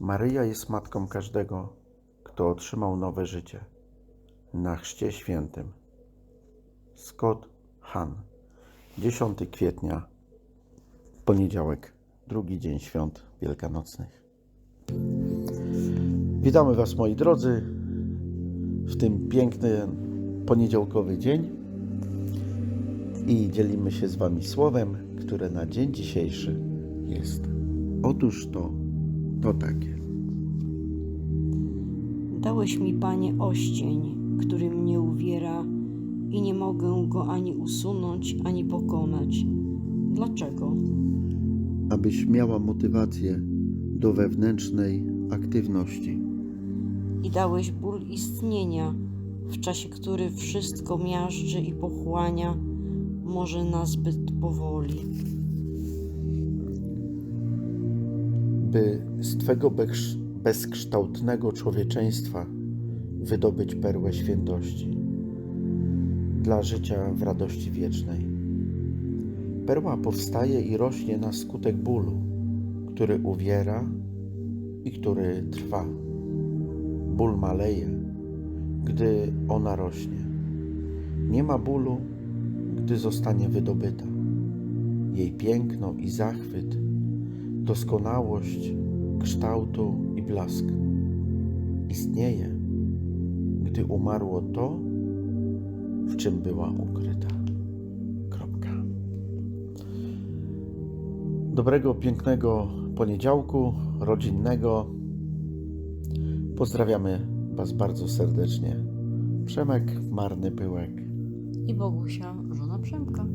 Maryja jest matką każdego, kto otrzymał nowe życie na chrzcie świętym. Scott Han. 10 kwietnia, poniedziałek, drugi dzień świąt wielkanocnych. Witamy Was, moi drodzy, w tym piękny poniedziałkowy dzień i dzielimy się z Wami słowem, które na dzień dzisiejszy jest. Otóż to, to takie. Dałeś mi, Panie, oścień, który mnie uwiera i nie mogę go ani usunąć, ani pokonać. Dlaczego? Abyś miała motywację do wewnętrznej aktywności. I dałeś ból istnienia, w czasie który wszystko miażdży i pochłania, może nazbyt powoli. By z Twego bez- bezkształtnego człowieczeństwa wydobyć perłę świętości dla życia w radości wiecznej. Perła powstaje i rośnie na skutek bólu, który uwiera i który trwa. Ból maleje, gdy ona rośnie. Nie ma bólu, gdy zostanie wydobyta. Jej piękno i zachwyt doskonałość kształtu i blask. Istnieje, gdy umarło to, w czym była ukryta. Kropka. Dobrego, pięknego poniedziałku rodzinnego. Pozdrawiamy Was bardzo serdecznie. Przemek Marny Pyłek. I Bogusia, żona Przemka.